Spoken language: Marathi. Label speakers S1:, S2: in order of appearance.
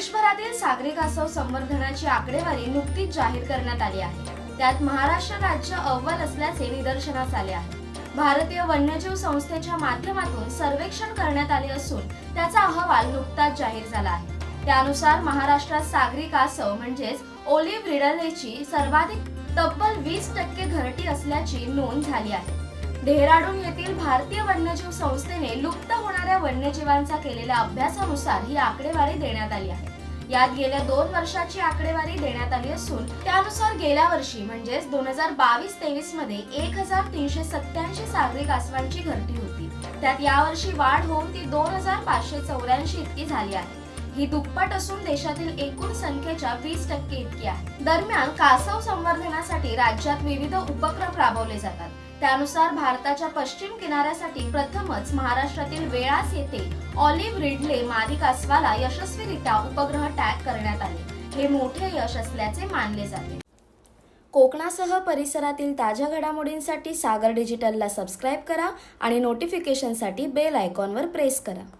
S1: देशभरातील सागरी कासव संवर्धनाची आकडेवारी नुकतीच जाहीर करण्यात आली आहे. त्यात महाराष्ट्र राज्य अव्वल असल्याचे निदर्शनास आले आहे. भारतीय वन्यजीव संस्थेच्या माध्यमातून सर्वेक्षण करण्यात आले असून त्याचा अहवाल नुकताच जाहीर झाला आहे. त्यानुसार महाराष्ट्रात सागरी कासव म्हणजेच ओलिव्ह रिडलेची सर्वाधिक तब्बल वीस टक्के घरटी असल्याची नोंद झाली आहे. डेहराडून येथील भारतीय वन्यजीव संस्थेने लुप्त होणाऱ्या वन्यजीवांचा केलेल्या अभ्यासानुसार ही आकडेवारी देण्यात आली आहे. यात गेल्या दोन वर्षाची आकडेवारी देण्यात आली असून त्यानुसार गेल्या वर्षी म्हणजेच दोन हजार बावीस तेवीसमध्ये एक हजार तीनशे सत्याऐंशी सागरी कासवांची घरटी होती. त्यात यावर्षी वाढ होऊन ती दोन हजार पाचशे चौऱ्याऐंशी इतकी झाली आहे. ही दुप्पट असून देशातील एकूण संख्येच्या वीस टक्के इतकी आहे. दरम्यान कासव संवर्धनासाठी राज्यात विविध उपक्रम राबवले जातात. त्यानुसार भारताच्या पश्चिम किनाऱ्यासाठी प्रथमच महाराष्ट्रातील वेळास येथे ऑलिव्ह रिडले मादी कासवाला यशस्वीरित्या उपग्रह टॅग करण्यात आले. हे मोठे यश असल्याचे मानले जाते. कोकणासह परिसरातील ताज्या घडामोडींसाठी सागर डिजिटलला सबस्क्राईब करा आणि नोटिफिकेशनसाठी बेल आयकॉनवर प्रेस करा.